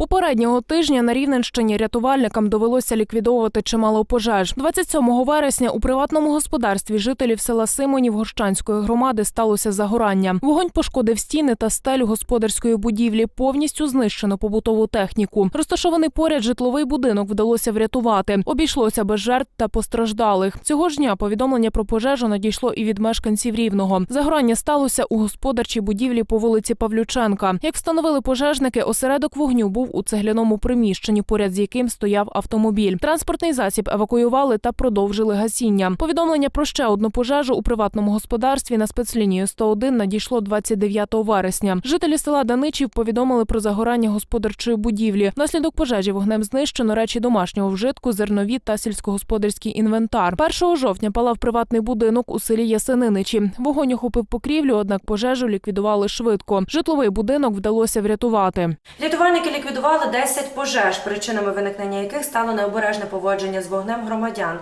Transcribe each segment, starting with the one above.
Попереднього тижня на Рівненщині рятувальникам довелося ліквідовувати чимало пожеж. 27 вересня у приватному господарстві жителів села Симонів Горщанської громади сталося загорання. Вогонь пошкодив стіни та стелю господарської будівлі. Повністю знищено побутову техніку. Розташований поряд житловий будинок вдалося врятувати. Обійшлося без жертв та постраждалих. Цього ж дня повідомлення про пожежу надійшло і від мешканців Рівного. Загорання сталося у господарчій будівлі по вулиці Павлюченка. Як встановили пожежники, осередок вогню був у цегляному приміщенні, поряд з яким стояв автомобіль. Транспортний засіб евакуювали та продовжили гасіння. Повідомлення про ще одну пожежу у приватному господарстві на спецлінію 101 надійшло 29 вересня. Жителі села Даничів повідомили про загорання господарчої будівлі. Внаслідок пожежі вогнем знищено речі домашнього вжитку, зернові та сільськогосподарський інвентар. 1 жовтня палав приватний будинок у селі Ясениничі. Вогонь охопив покрівлю, однак пожежу ліквідували швидко. Житловий будинок вдалося врятувати. Рятувальники ліквідували 10 пожеж, причинами виникнення яких стало необережне поводження з вогнем громадян.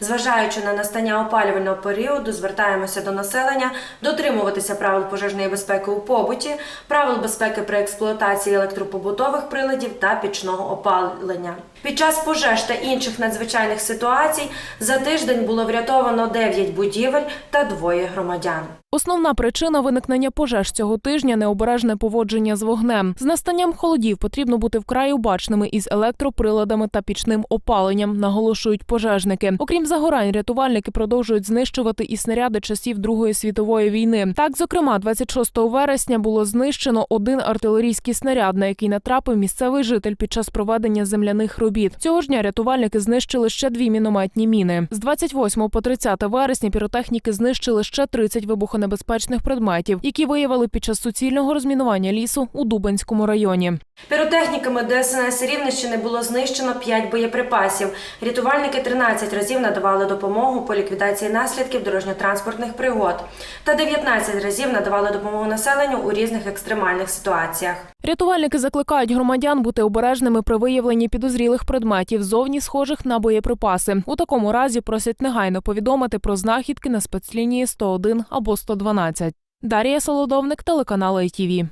Зважаючи на настання опалювального періоду, звертаємося до населення дотримуватися правил пожежної безпеки у побуті, правил безпеки при експлуатації електропобутових приладів та пічного опалення. Під час пожеж та інших надзвичайних ситуацій за тиждень було врятовано 9 будівель та двоє громадян. Основна причина виникнення пожеж цього тижня необережне поводження з вогнем. З настанням холодів потрібно бути вкрай обачними із електроприладами та пічним опаленням, наголошують пожежники. Окрім загорань, рятувальники продовжують знищувати і снаряди часів Другої світової війни. Так, зокрема, 26 вересня було знищено один артилерійський снаряд, на який натрапив місцевий житель під час проведення земляних робіт. Цього ж дня рятувальники знищили ще дві мінометні міни. З 28 по 30 вересня піротехніки знищили ще 30 вибухонебезпечних предметів, які виявили під час суцільного розмінування лісу у Дубенському районі. Піротехніками ДСНС Рівненщини було знищено 5 боєприпасів. Рятувальники 13 разів надавали допомогу по ліквідації наслідків дорожньо-транспортних пригод та 19 разів надавали допомогу населенню у різних екстремальних ситуаціях. Рятувальники закликають громадян бути обережними при виявленні підозрілих предметів, зовні схожих на боєприпаси. У такому разі просять негайно повідомити про знахідки на спецлінії 101 або 112. Дарія Солодовник, телеканал ITV.